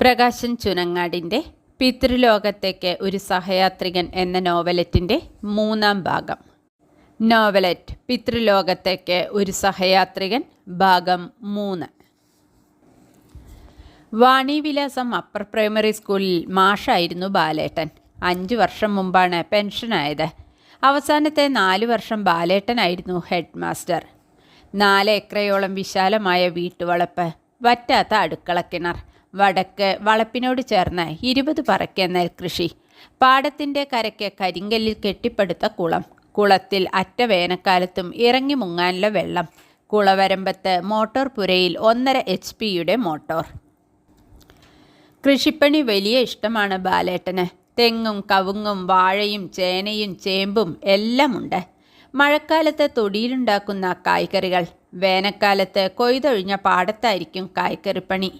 പ്രകാശൻ ചുനങ്ങാടിന്റെ പിതൃലോകത്തേക്ക് ഒരു സഹയാത്രികൻ എന്ന നോവലറ്റിന്റെ മൂന്നാം ഭാഗം. നോവലറ്റ് പിതൃലോകത്തേക്ക് ഒരു സഹയാത്രികൻ ഭാഗം മൂന്ന്. വാണിവിലാസം അപ്പർ പ്രൈമറി സ്കൂളിൽ മാഷായിരുന്നു ബാലേട്ടൻ. അഞ്ച് വർഷം മുമ്പാണ് പെൻഷനായത്. അവസാനത്തെ നാല് വർഷം ബാലേട്ടനായിരുന്നു ഹെഡ് മാസ്റ്റർ നാല് ഏക്കറയോളം വിശാലമായ വീട്ടുവളപ്പ് വറ്റാത്ത അടുക്കളക്കിണർ വടക്ക് വളപ്പിനോട് ചേർന്ന് ഇരുപത് പറക്ക നെൽകൃഷി പാടത്തിന്റെ കരയ്ക്ക് കരിങ്കല്ലിൽ കെട്ടിപ്പടുത്ത കുളം. കുളത്തിൽ അറ്റ വേനൽക്കാലത്തും ഇറങ്ങി മുങ്ങാനുള്ള വെള്ളം. കുളവരമ്പത്ത് മോട്ടോർ പുരയിൽ ഒന്നര എച്ച് പിയുടെ മോട്ടോർ. കൃഷിപ്പണി വലിയ ഇഷ്ടമാണ് ബാലേട്ടന്. തെങ്ങും കവുങ്ങും വാഴയും ചേനയും ചേമ്പും എല്ലാമുണ്ട്. മഴക്കാലത്ത് തൊടിയിലുണ്ടാക്കുന്ന കായ്കറികൾ. വേനൽക്കാലത്ത് കൊയ്തൊഴിഞ്ഞ പാടത്തായിരിക്കും കായ്ക്കറിപ്പണി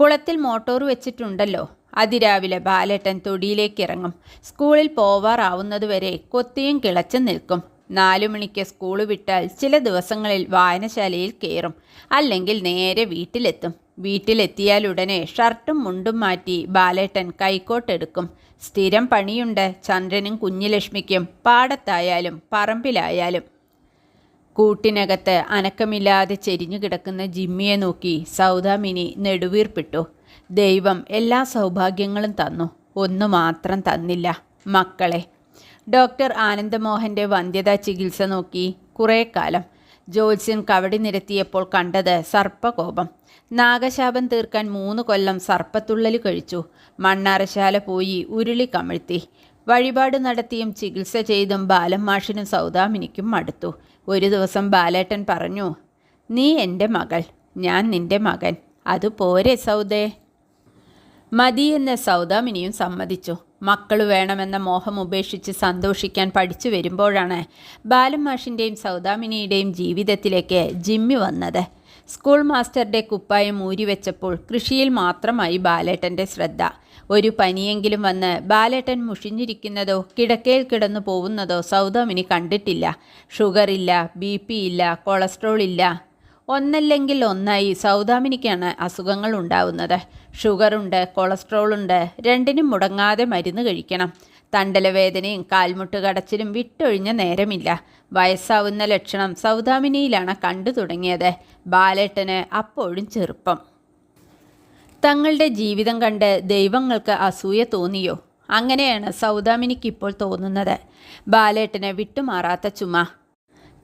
കുളത്തിൽ മോട്ടോർ വെച്ചിട്ടുണ്ടല്ലോ. അതിരാവിലെ ബാലേട്ടൻ തൊടിയിലേക്ക് ഇറങ്ങും സ്കൂളിൽ പോവാറാവുന്നതുവരെ കൊത്തിയും കിളച്ചും നിൽക്കും. നാലു മണിക്ക് സ്കൂൾ വിട്ടാൽ ചില ദിവസങ്ങളിൽ വായനശാലയിൽ കയറും. അല്ലെങ്കിൽ നേരെ വീട്ടിലെത്തും. വീട്ടിലെത്തിയാലുടനെ ഷർട്ടും മുണ്ടും മാറ്റി ബാലേട്ടൻ കൈക്കോട്ടെടുക്കും. സ്ഥിരം പണിയുണ്ട്. ചന്ദ്രനും കുഞ്ഞുലക്ഷ്മിക്കും പാടത്തായാലും പറമ്പിലായാലും. കൂട്ടിനകത്ത് അനക്കമില്ലാതെ ചെരിഞ്ഞു കിടക്കുന്ന ജിമ്മിയെ നോക്കി സൗദാമിനി നെടുവീർപ്പിട്ടു. ദൈവം എല്ലാ സൗഭാഗ്യങ്ങളും തന്നു. ഒന്നു മാത്രം തന്നില്ല. മക്കളെ ഡോക്ടർ ആനന്ദമോഹന്റെ വന്ധ്യതാ ചികിത്സ നോക്കി കുറേ കാലം ജോത്സ്യൻ കവടി നിരത്തിയപ്പോൾ കണ്ടത് സർപ്പകോപം. നാഗശാപം തീർക്കാൻ മൂന്ന് കൊല്ലം സർപ്പത്തുള്ളൽ കഴിച്ചു. മണ്ണാറശാല പോയി ഉരുളി കമിഴ്ത്തി. വഴിപാട് നടത്തിയും ചികിത്സ ചെയ്തും ബാലം മാഷിനും സൗദാമിനിക്കും മടുത്തു. ഒരു ദിവസം ബാലേട്ടൻ പറഞ്ഞു നീ എന്റെ മകൾ ഞാൻ നിന്റെ മകൻ. അത് പോരെ സൗദേ. മതിയെന്ന് സൗദാമിനിയും സമ്മതിച്ചു. മക്കൾ വേണമെന്ന മോഹം ഉപേക്ഷിച്ച് സന്തോഷിക്കാൻ പഠിച്ചു വരുമ്പോഴാണ് ബാലം മാഷിന്റെയും സൗദാമിനിയുടെയും ജീവിതത്തിലേക്ക് ജിമ്മി വന്നത്. സ്കൂൾ മാസ്റ്ററുടെ കുപ്പായം ഊരിവെച്ചപ്പോൾ കൃഷിയിൽ മാത്രമായി ബാലേട്ടന്റെ ശ്രദ്ധ. ഒരു പനിയെങ്കിലും വന്ന് ബാലേട്ടൻ മുഷിഞ്ഞിരിക്കുന്നതോ കിടക്കയിൽ കിടന്നു പോകുന്നതോ സൗദാമിനി കണ്ടിട്ടില്ല. ഷുഗറില്ല ബി പി ഇല്ല കൊളസ്ട്രോൾ ഇല്ല. ഒന്നല്ലെങ്കിൽ ഒന്നായി സൗദാമിനിക്കാണ് അസുഖങ്ങൾ ഉണ്ടാവുന്നത്. ഷുഗറുണ്ട് കൊളസ്ട്രോളുണ്ട്. രണ്ടിനും മുടങ്ങാതെ മരുന്ന് കഴിക്കണം. തണ്ടലവേദനയും കാൽമുട്ട് കടച്ചിലും വിട്ടൊഴിഞ്ഞ നേരമില്ല. വയസ്സാവുന്ന ലക്ഷണം സൗദാമിനിയിലാണ് കണ്ടു തുടങ്ങിയത്. ബാലേട്ടന് അപ്പോഴും ചെറുപ്പം. തങ്ങളുടെ ജീവിതം കണ്ട് ദൈവങ്ങൾക്ക് അസൂയ തോന്നിയോ? അങ്ങനെയാണ് സൗദാമിനിക്ക് ഇപ്പോൾ തോന്നുന്നത്. ബാലേട്ടന് വിട്ടുമാറാത്ത ചുമ.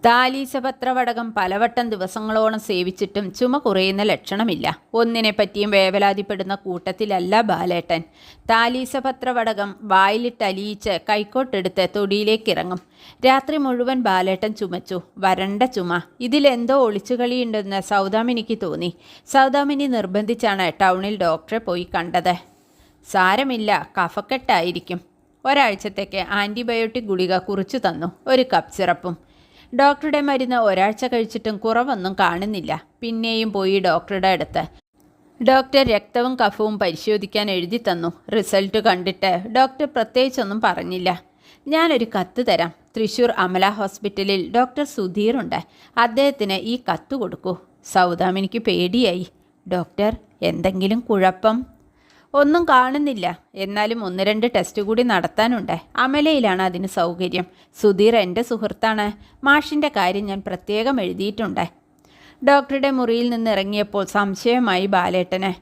താലീസപത്രവടകം പലവട്ടം ദിവസങ്ങളോളം സേവിച്ചിട്ടും ചുമ കുറയുന്ന ലക്ഷണമില്ല. ഒന്നിനെ പറ്റിയും വേവലാതിപ്പെടുന്ന കൂട്ടത്തിലല്ല ബാലേട്ടൻ. താലീസപത്രവടകം വായിലിട്ടലിയിച്ച് കൈക്കോട്ടെടുത്ത് തൊടിയിലേക്കിറങ്ങും. രാത്രി മുഴുവൻ ബാലേട്ടൻ ചുമച്ചു. വരണ്ട ചുമ. ഇതിലെന്തോ ഒളിച്ചുകളിയുണ്ടെന്ന് സൗദാമിനിക്ക് തോന്നി. സൗദാമിനി നിർബന്ധിച്ചാണ് ടൗണിൽ ഡോക്ടറെ പോയി കണ്ടത്. സാരമില്ല കഫക്കെട്ടായിരിക്കും. ഒരാഴ്ചത്തേക്ക് ആന്റിബയോട്ടിക് ഗുളിക കുറിച്ചു തന്നു. ഒരു കപ്പ് സിറപ്പും. ഡോക്ടറുടെ മരുന്ന് ഒരാഴ്ച കഴിച്ചിട്ടും കുറവൊന്നും കാണുന്നില്ല. പിന്നെയും പോയി ഡോക്ടറുടെ അടുത്ത്. ഡോക്ടർ രക്തവും കഫവും പരിശോധിക്കാൻ എഴുതി തന്നു. റിസൾട്ട് കണ്ടിട്ട് ഡോക്ടർ പ്രത്യേകിച്ചൊന്നും പറഞ്ഞില്ല. ഞാനൊരു കത്ത് തരാം. തൃശൂർ അമല ഹോസ്പിറ്റലിൽ ഡോക്ടർ സുധീറുണ്ട് അദ്ദേഹത്തിന് ഈ കത്ത് കൊടുക്കൂ. സൗദാമിനിക്ക് പേടിയായി. ഡോക്ടർ എന്തെങ്കിലും കുഴപ്പം? ഒന്നും കാണുന്നില്ല. എന്നാലും ഒന്ന് രണ്ട് ടെസ്റ്റ് കൂടി നടത്താനുണ്ട്. അമലയിലാണ് അതിന് സൗകര്യം. സുധീർ എന്റെ സുഹൃത്താണ്. മാഷിന്റെ കാര്യം ഞാൻ പ്രത്യേകം എഴുതിയിട്ടുണ്ട്. ഡോക്ടറുടെ മുറിയിൽ നിന്ന് ഇറങ്ങിയപ്പോൾ സംശയമായി ബാലേട്ടനെ.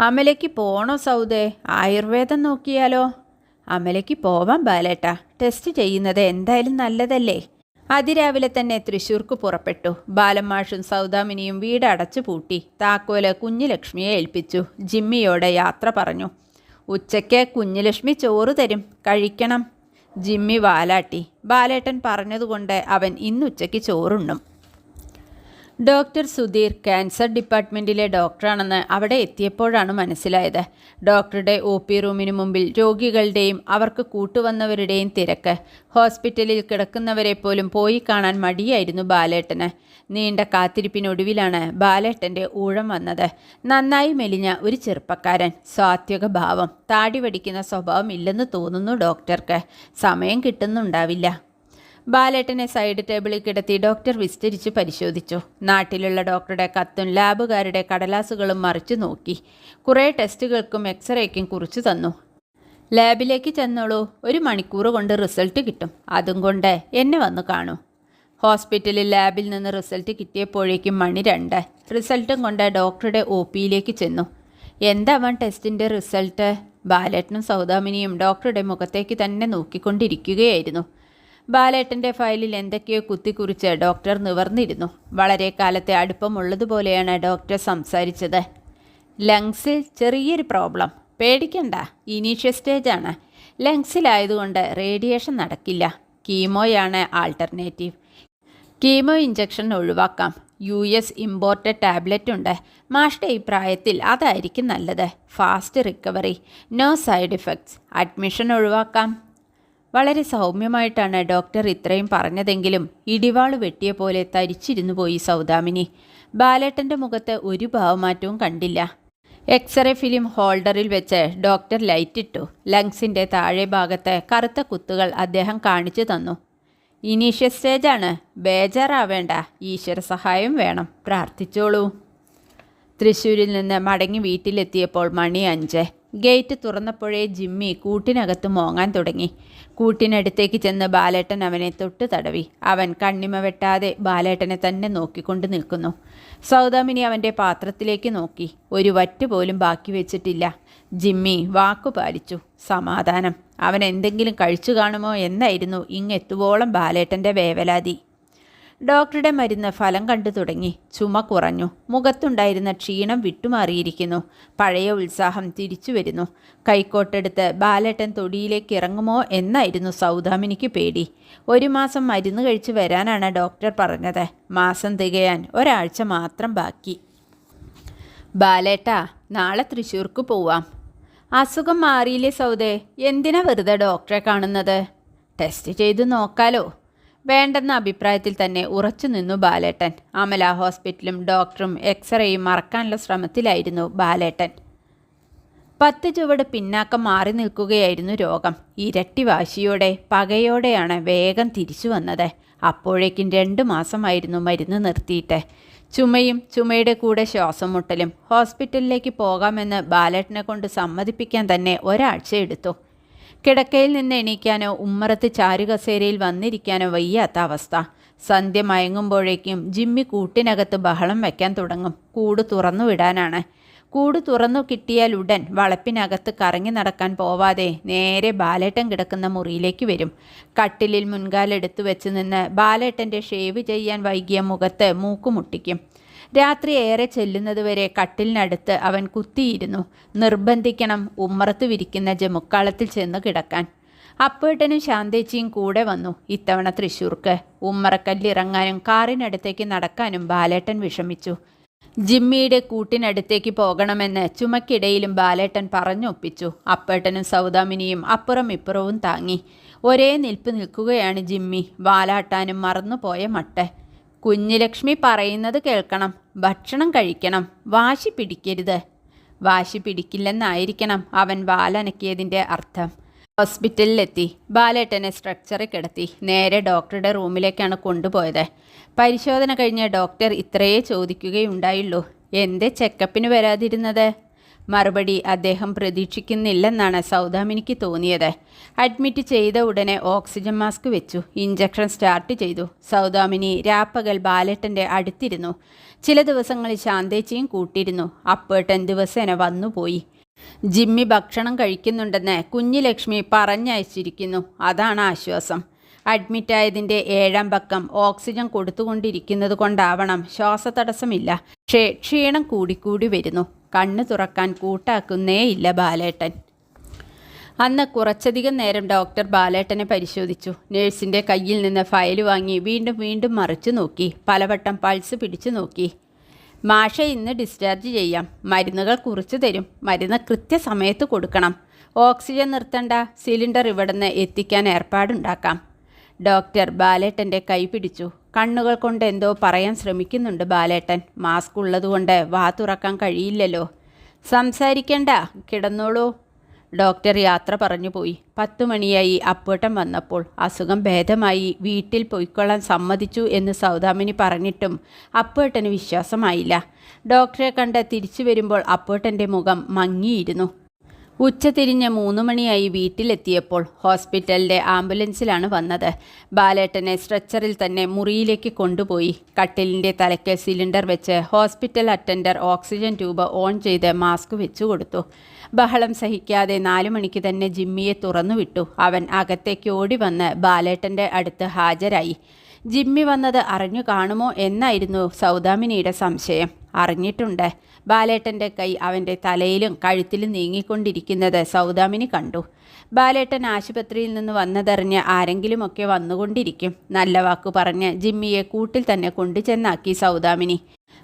അമലയ്ക്ക് പോണോ സൗദേ? ആയുർവേദം നോക്കിയാലോ? അമലയ്ക്ക് പോവാം ബാലേട്ട. ടെസ്റ്റ് ചെയ്യുന്നത് എന്തായാലും നല്ലതല്ലേ? അതിരാവിലെ തന്നെ തൃശ്ശൂർക്ക് പുറപ്പെട്ടു. ബാലമാഷും സൗദാമിനിയും വീട് അടച്ചു പൂട്ടി. താക്കോൽ കുഞ്ഞുലക്ഷ്മിയെ ഏൽപ്പിച്ചു. ജിമ്മിയോടെ യാത്ര പറഞ്ഞു. ഉച്ചയ്ക്ക് കുഞ്ഞുലക്ഷ്മി ചോറ് തരും. കഴിക്കണം. ജിമ്മി വാലാട്ടി. ബാലേട്ടൻ പറഞ്ഞതുകൊണ്ട് അവൻ ഇന്നുച്ചയ്ക്ക് ചോറുണ്ണും. ഡോക്ടർ സുധീർ ക്യാൻസർ ഡിപ്പാർട്ട്മെന്റിലെ ഡോക്ടറാണെന്ന് അവിടെ എത്തിയപ്പോഴാണ് മനസ്സിലായത്. ഡോക്ടറുടെ ഒ പി റൂമിന് മുമ്പിൽ രോഗികളുടെയും അവർക്ക് കൂട്ടുവന്നവരുടെയും തിരക്ക്. ഹോസ്പിറ്റലിൽ കിടക്കുന്നവരെ പോലും പോയി കാണാൻ മടിയായിരുന്നു ബാലേട്ടന്. നീണ്ട കാത്തിരിപ്പിനൊടുവിലാണ് ബാലേട്ടന്റെ ഊഴം വന്നത്. നന്നായി മെലിഞ്ഞ ഒരു ചെറുപ്പക്കാരൻ. സാത്വിക ഭാവം താടി വടിക്കുന്ന സ്വഭാവം ഇല്ലെന്ന് തോന്നുന്നു ഡോക്ടർക്ക്. സമയം കിട്ടുന്നുണ്ടാവില്ല. ബാലേട്ടനെ സൈഡ് ടേബിളിൽ കിടത്തി ഡോക്ടർ വിസ്തരിച്ച് പരിശോധിച്ചു. നാട്ടിലുള്ള ഡോക്ടറുടെ കത്തും ലാബുകാരുടെ കടലാസുകളും മറിച്ചു നോക്കി. കുറേ ടെസ്റ്റുകൾക്കും എക്സ്റേക്കും കുറിച്ചു തന്നു. ലാബിലേക്ക് ചെന്നോളൂ. ഒരു മണിക്കൂർ കൊണ്ട് റിസൾട്ട് കിട്ടും. അതും കൊണ്ട് എന്നെ വന്ന് കാണൂ. ഹോസ്പിറ്റലിൽ ലാബിൽ നിന്ന് റിസൾട്ട് കിട്ടിയപ്പോഴേക്കും മണി രണ്ട്. റിസൾട്ടും കൊണ്ട് ഡോക്ടറുടെ ഒ പിയിലേക്ക് ചെന്നു. എന്താവാൻ ടെസ്റ്റിന്റെ റിസൾട്ട്? ബാലേട്ടനും സൗദാമിനിയും ഡോക്ടറുടെ മുഖത്തേക്ക് തന്നെ നോക്കിക്കൊണ്ടിരിക്കുകയായിരുന്നു. ബാലേട്ടന്റെ ഫയലിൽ എന്തൊക്കെയോ കുത്തിക്കുറിച്ച് ഡോക്ടർ നിവർന്നിരുന്നു. വളരെ കാലത്തെ അടുപ്പമുള്ളതുപോലെയാണ് ഡോക്ടർ സംസാരിച്ചത്. ലങ്സിൽ ചെറിയൊരു പ്രോബ്ലം. പേടിക്കണ്ട ഇനീഷ്യൽ സ്റ്റേജാണ്. ലങ്സിലായതുകൊണ്ട് റേഡിയേഷൻ നടക്കില്ല. കീമോയാണ് ആൾട്ടർനേറ്റീവ്. കീമോ ഇഞ്ചക്ഷൻ ഒഴിവാക്കാം. യു എസ് ഇമ്പോർട്ടഡ് ടാബ്ലറ്റ് ഉണ്ട്. മാഷ്ടെ ഈ പ്രായത്തിൽ അതായിരിക്കും നല്ലത്. Fast recovery. No side effects. Admission ഒഴിവാക്കാം. വളരെ സൗമ്യമായിട്ടാണ് ഡോക്ടർ ഇത്രയും പറഞ്ഞതെങ്കിലും ഇടിവാൾ വെട്ടിയ പോലെ തരിച്ചിരുന്നു പോയി സൗദാമിനി. ബാലേട്ടന്റെ മുഖത്ത് ഒരു ഭാവമാറ്റവും കണ്ടില്ല. എക്സ്റേ ഫിലിം ഹോൾഡറിൽ വെച്ച് ഡോക്ടർ ലൈറ്റിട്ടു ലങ്സിന്റെ താഴെ ഭാഗത്ത് കറുത്ത കുത്തുകൾ അദ്ദേഹം കാണിച്ചു തന്നു. ഇനീഷ്യൽ സ്റ്റേജാണ് ബേജാറാവേണ്ട. ഈശ്വര സഹായം വേണം. പ്രാർത്ഥിച്ചോളൂ. തൃശ്ശൂരിൽ നിന്ന് മടങ്ങി വീട്ടിലെത്തിയപ്പോൾ മണി അഞ്ച്. ഗേറ്റ് തുറന്നപ്പോഴേ ജിമ്മി കൂട്ടിനകത്ത് മോങ്ങാൻ തുടങ്ങി. കൂട്ടിനടുത്തേക്ക് ചെന്ന് ബാലേട്ടൻ അവനെ തൊട്ട് തടവി. അവൻ കണ്ണിമ വെട്ടാതെ ബാലേട്ടനെ തന്നെ നോക്കിക്കൊണ്ട് നിൽക്കുന്നു. സൗദാമിനി അവന്റെ പാത്രത്തിലേക്ക് നോക്കി. ഒരു വറ്റ് പോലും ബാക്കി വെച്ചിട്ടില്ല. ജിമ്മി വാക്കു പാലിച്ചു. സമാധാനം. അവൻ എന്തെങ്കിലും കഴിച്ചു കാണുമോ? എന്നായിരുന്നു ഇങ്ങെത്തുവോളം ബാലേട്ടന്റെ വേവലാതി. ഡോക്ടറുടെ മരുന്ന് ഫലം കണ്ടു തുടങ്ങി. ചുമ കുറഞ്ഞു. മുഖത്തുണ്ടായിരുന്ന ക്ഷീണം വിട്ടുമാറിയിരിക്കുന്നു. പഴയ ഉത്സാഹം തിരിച്ചു വരുന്നു കൈക്കോട്ടെടുത്ത് ബാലേട്ടൻ തൊടിയിലേക്ക് ഇറങ്ങുമോ എന്നായിരുന്നു സൗദാമിനിക്ക് പേടി. ഒരു മാസം മരുന്ന് കഴിച്ച് വരാനാണ് ഡോക്ടർ പറഞ്ഞത്. മാസം തികയാൻ ഒരാഴ്ച മാത്രം ബാക്കി. ബാലേട്ട നാളെ തൃശ്ശൂർക്ക് പോവാം. അസുഖം മാറിയില്ലേ സൗദേ? എന്തിനാ വെറുതെ ഡോക്ടറെ കാണുന്നത്? ടെസ്റ്റ് ചെയ്ത് നോക്കാലോ. വേണ്ടെന്ന അഭിപ്രായത്തിൽ തന്നെ ഉറച്ചു നിന്നു ബാലേട്ടൻ. അമല ഹോസ്പിറ്റലും ഡോക്ടറും എക്സ്റേയും മറക്കാനുള്ള ശ്രമത്തിലായിരുന്നു ബാലേട്ടൻ. പത്ത് ചുവട് പിന്നാക്കം മാറി നിൽക്കുകയായിരുന്നു രോഗം. ഇരട്ടി വാശിയോടെ പകയോടെയാണ് വേഗം തിരിച്ചു വന്നത്. അപ്പോഴേക്കും രണ്ട് മാസമായിരുന്നു മരുന്ന് നിർത്തിയിട്ട്. ചുമയും ചുമയുടെ കൂടെ ശ്വാസം മുട്ടലും. ഹോസ്പിറ്റലിലേക്ക് പോകാമെന്ന് ബാലേട്ടനെ കൊണ്ട് സമ്മതിപ്പിക്കാൻ തന്നെ ഒരാഴ്ച എടുത്തു. കിടക്കയിൽ നിന്ന് എണീക്കാനോ ഉമ്മറത്ത് ചാരുകസേരയിൽ വന്നിരിക്കാനോ വയ്യാത്ത അവസ്ഥ. സന്ധ്യ മയങ്ങുമ്പോഴേക്കും ജിമ്മി കൂട്ടിനകത്ത് ബഹളം വയ്ക്കാൻ തുടങ്ങും. കൂട് തുറന്നു വിടാനാണ്. കൂട് തുറന്നു കിട്ടിയാൽ ഉടൻ വളപ്പിനകത്ത് കറങ്ങി നടക്കാൻ പോവാതെ നേരെ ബാലേട്ടൻ കിടക്കുന്ന മുറിയിലേക്ക് വരും. കട്ടിലിൽ മുൻകാലെടുത്തു വെച്ച് നിന്ന് ബാലേട്ടന്റെ ഷേവ് ചെയ്യാൻ വൈകിയ മുഖത്ത് മൂക്കുമുട്ടിക്കും രാത്രി ഏറെ ചെല്ലുന്നതുവരെ കട്ടിലിനടുത്ത് അവൻ കുത്തിയിരുന്നു. നിർബന്ധിക്കണം ഉമ്മറത്ത് വിരിക്കുന്ന ജമുക്കാളത്തിൽ ചെന്ന് കിടക്കാൻ. അപ്പേട്ടനും ശാന്തേച്ചിയും കൂടെ വന്നു ഇത്തവണ തൃശ്ശൂർക്ക്. ഉമ്മറക്കല്ലിറങ്ങാനും കാറിനടുത്തേക്ക് നടക്കാനും ബാലേട്ടൻ വിഷമിച്ചു. ജിമ്മിയുടെ കൂട്ടിനടുത്തേക്ക് പോകണമെന്ന് ചുമക്കിടയിലും ബാലേട്ടൻ പറഞ്ഞൊപ്പിച്ചു. അപ്പേട്ടനും സൗദാമിനിയും അപ്പുറം ഇപ്പുറവും താങ്ങി. ഒരേ നിൽപ്പ് നിൽക്കുകയാണ് ജിമ്മി. വാലാട്ടാനും മറന്നുപോയ മട്ടെ കുഞ്ഞുലക്ഷ്മി പറയുന്നത് കേൾക്കണം. ഭക്ഷണം കഴിക്കണം. വാശി പിടിക്കരുത്. വാശി പിടിക്കില്ലെന്നായിരിക്കണം അവൻ വാലനക്കിയതിന്റെ അർത്ഥം. ഹോസ്പിറ്റലിലെത്തി. ബാലേട്ടനെ സ്ട്രക്ചറിൽ കിടത്തി. നേരെ ഡോക്ടറുടെ റൂമിലേക്കാണ് കൊണ്ടുപോയത്. പരിശോധന കഴിഞ്ഞ ഡോക്ടർ ഇത്രയേ ചോദിക്കുകയുണ്ടായുള്ളൂ. എന്തേ ചെക്കപ്പിന് വരാതിരുന്നത്? മറുപടി അദ്ദേഹം പ്രതീക്ഷിക്കുന്നില്ലെന്നാണ് സൗദാമിനിക്ക് തോന്നിയത്. അഡ്മിറ്റ് ചെയ്ത ഉടനെ ഓക്സിജൻ മാസ്ക് വെച്ചു. ഇഞ്ചക്ഷൻ സ്റ്റാർട്ട് ചെയ്തു. സൗദാമിനി രാപ്പകൽ ബാലേട്ടന്റെ അടുത്തിരുന്നു. ചില ദിവസങ്ങളിൽ ശാന്തേച്ചിയും കൂട്ടിയിരുന്നു. അപ്പേട്ടൻ ദിവസേന വന്നുപോയി. ജിമ്മി ഭക്ഷണം കഴിക്കുന്നുണ്ടെന്ന് കുഞ്ഞിലക്ഷ്മി പറഞ്ഞയച്ചിരിക്കുന്നു. അതാണ് ആശ്വാസം. അഡ്മിറ്റായതിന്റെ ഏഴാം പക്കം ഓക്സിജൻ കൊടുത്തുകൊണ്ടിരിക്കുന്നത് കൊണ്ടാവണം ശ്വാസതടസ്സമില്ല. പക്ഷേ ക്ഷീണം കൂടിക്കൂടി വരുന്നു. കണ്ണ് തുറക്കാൻ കൂട്ടാക്കുന്നേയില്ല ബാലേട്ടൻ. അന്ന് കുറച്ചധികം നേരം ഡോക്ടർ ബാലേട്ടനെ പരിശോധിച്ചു. നേഴ്സിന്റെ കയ്യിൽ നിന്ന് ഫയൽ വാങ്ങി വീണ്ടും വീണ്ടും മറിച്ചു നോക്കി. പലവട്ടം പൾസ് പിടിച്ചു നോക്കി. മാഷ ഇന്ന് ഡിസ്ചാർജ് ചെയ്യാം. മരുന്നുകൾ കുറിച്ചു തരും. മരുന്ന് കൃത്യസമയത്ത് കൊടുക്കണം. ഓക്സിജൻ നിർത്തണ്ട. സിലിണ്ടർ ഇവിടുന്ന് എത്തിക്കാൻ ഏർപ്പാടുണ്ടാക്കാം. ഡോക്ടർ ബാലേട്ടന്റെ കൈ പിടിച്ചു. കണ്ണുകൾ കൊണ്ട് എന്തോ പറയാൻ ശ്രമിക്കുന്നുണ്ട് ബാലേട്ടൻ. മാസ്ക് ഉള്ളതുകൊണ്ട് വാ തുറക്കാൻ കഴിയില്ലല്ലോ. സംസാരിക്കണ്ട കിടന്നോളൂ. ഡോക്ടർ യാത്ര പറഞ്ഞു പോയി. പത്തു മണിയായി അപ്പൂട്ടൻ വന്നപ്പോൾ അസുഖം ഭേദമായി. വീട്ടിൽ പൊയ്ക്കൊള്ളാൻ സമ്മതിച്ചു എന്ന് സൗദാമിനി പറഞ്ഞിട്ടും അപ്പൂട്ടന് വിശ്വാസമായില്ല. ഡോക്ടറെ കണ്ട് തിരിച്ചു വരുമ്പോൾ അപ്പൂട്ടന്റെ മുഖം മങ്ങിയിരുന്നു. ഉച്ചതിരിഞ്ഞ് മൂന്ന് മണിയായി വീട്ടിലെത്തിയപ്പോൾ ഹോസ്പിറ്റലിന്റെ ആംബുലൻസിലാണ് വന്നത്. ബാലേട്ടനെ സ്ട്രെച്ചറിൽ തന്നെ മുറിയിലേക്ക് കൊണ്ടുപോയി. കട്ടിലിന്റെ തലയ്ക്ക് സിലിണ്ടർ വെച്ച് hospital attender oxygen tube on ചെയ്ത് മാസ്ക് വെച്ചു കൊടുത്തു. ബഹളം സഹിക്കാതെ നാലു മണിക്ക് തന്നെ ജിമ്മിയെ തുറന്നുവിട്ടു. അവൻ അകത്തേക്ക് ഓടി വന്ന് ബാലേട്ടന്റെ അടുത്ത് ഹാജരായി. ജിമ്മി വന്നത് അറിഞ്ഞു കാണുമോ എന്നായിരുന്നു സൗദാമിനിയുടെ സംശയം. അറിഞ്ഞിട്ടുണ്ട്. ബാലേട്ടന്റെ കൈ അവന്റെ തലയിലും കഴുത്തിലും നീങ്ങിക്കൊണ്ടിരിക്കുന്നത് സൗദാമിനി കണ്ടു. ബാലേട്ടൻ ആശുപത്രിയിൽ നിന്ന് വന്നതറിഞ്ഞ് ആരെങ്കിലുമൊക്കെ വന്നുകൊണ്ടിരിക്കും. നല്ല വാക്കു പറഞ്ഞ് ജിമ്മിയെ കൂട്ടിൽ തന്നെ കൊണ്ടുചെന്നാക്കി സൗദാമിനി.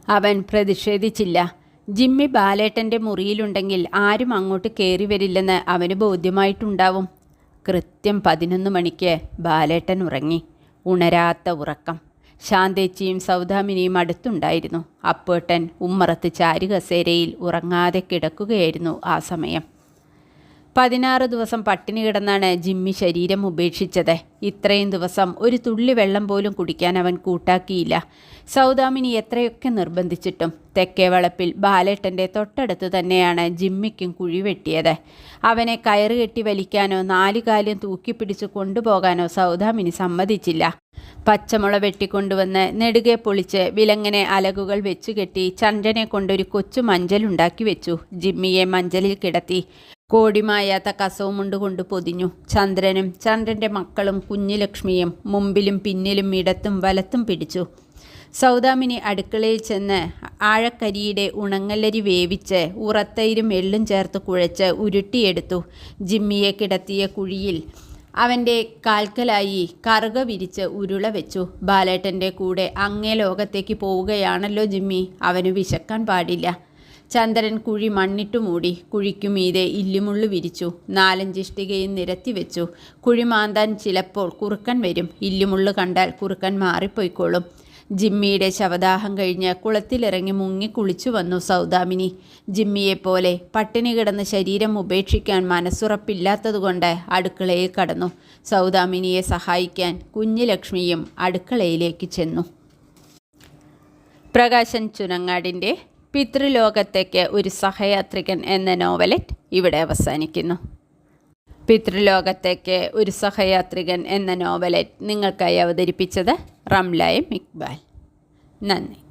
അവൻ പ്രതിഷേധിച്ചില്ല. ജിമ്മി ബാലേട്ടന്റെ മുറിയിലുണ്ടെങ്കിൽ ആരും അങ്ങോട്ട് കയറി വരില്ലെന്ന് അവന് ബോധ്യമായിട്ടുണ്ടാവും. കൃത്യം പതിനൊന്ന് മണിക്ക് ബാലേട്ടൻ ഉറങ്ങി. ഉണരാത്ത ഉറക്കം. ശാന്തേച്ചിയും സൗദാമിനിയും അടുത്തുണ്ടായിരുന്നു. അപ്പേട്ടൻ ഉമ്മറത്ത് ചാരുകസേരയിൽ ഉറങ്ങാതെ കിടക്കുകയായിരുന്നു ആ സമയം. പതിനാറ് ദിവസം പട്ടിണി കിടന്നാണ് ജിമ്മി ശരീരം ഉപേക്ഷിച്ചത്. ഇത്രയും ദിവസം ഒരു തുള്ളി വെള്ളം പോലും കുടിക്കാൻ അവൻ കൂട്ടാക്കിയില്ല. സൗദാമിനി എത്രയൊക്കെ നിർബന്ധിച്ചിട്ടും തെക്കേ വളപ്പിൽ ബാലേട്ടന്റെ തൊട്ടടുത്ത് തന്നെയാണ് ജിമ്മിക്കും കുഴി വെട്ടിയത്. അവനെ കയറുകെട്ടി വലിക്കാനോ നാലുകാലും തൂക്കി തൂക്കിപ്പിടിച്ച് കൊണ്ടുപോകാനോ സൗദാമിനി സമ്മതിച്ചില്ല. പച്ചമുള വെട്ടിക്കൊണ്ടുവന്ന് നെടുകെ പൊളിച്ച് വിലങ്ങനെ അലകുകൾ വെച്ചുകെട്ടി ചന്ദ്രനെ കൊണ്ടൊരു കൊച്ചു മഞ്ചലുണ്ടാക്കി വെച്ചു. ജിമ്മിയെ മഞ്ചലിൽ കിടത്തി. കോടിമായാത്ത കസവുമുണ്ടുകൊണ്ട് പൊതിഞ്ഞു. ചന്ദ്രനും ചന്ദ്രന്റെ മക്കളും കുഞ്ഞുലക്ഷ്മിയും മുമ്പിലും പിന്നിലും ഇടത്തും വലത്തും പിടിച്ചു. സൗദാമിനി അടുക്കളയിൽ ചെന്ന് ആഴക്കരിയുടെ ഉണങ്ങല്ലരി വേവിച്ച് ഉറത്തൈരും എള്ളും ചേർത്ത് കുഴച്ച് ഉരുട്ടിയെടുത്തു. ജിമ്മിയെ കിടത്തിയ കുഴിയിൽ അവന്റെ കാൽക്കലായി കറുക വിരിച്ച് ഉരുള വെച്ചു. ബാലേട്ടന്റെ കൂടെ അങ്ങേ ലോകത്തേക്ക് പോവുകയാണല്ലോ ജിമ്മി. അവന് വിശക്കാൻ പാടില്ല. ചന്ദ്രൻ കുഴി മണ്ണിട്ടു മൂടി കുഴിക്കുമീതെ ഇല്ലിമുള്ളു വിരിച്ചു നാലഞ്ചിഷ്ടികയും നിരത്തി വെച്ചു. കുഴി മാന്താൻ ചിലപ്പോൾ കുറുക്കൻ വരും ഇല്ലിമുള്ളു കണ്ടാൽ കുറുക്കൻ മാറിപ്പോയിക്കോളും. ജിമ്മിയുടെ ശവദാഹം കഴിഞ്ഞ് കുളത്തിലിറങ്ങി മുങ്ങി കുളിച്ചു വന്നു സൗദാമിനി. ജിമ്മിയെപ്പോലെ പട്ടിണി കിടന്ന് ശരീരം ഉപേക്ഷിക്കാൻ മനസ്സുറപ്പില്ലാത്തതുകൊണ്ട് അടുക്കളയിൽ കടന്നു. സൗദാമിനിയെ സഹായിക്കാൻ കുഞ്ഞുലക്ഷ്മിയും അടുക്കളയിലേക്ക് ചെന്നു. പ്രകാശൻ ചുനങ്ങാടിന്റെ പിതൃലോകത്തേക്ക് ഒരു സഹയാത്രികൻ എന്ന നോവലറ്റ് ഇവിടെ അവസാനിക്കുന്നു. പിതൃലോകത്തേക്ക് ഒരു സഹയാത്രികൻ എന്ന നോവലറ്റ് നിങ്ങൾക്കായി അവതരിപ്പിച്ചത് റംലായം ഇക്ബാൽ. നന്ദി.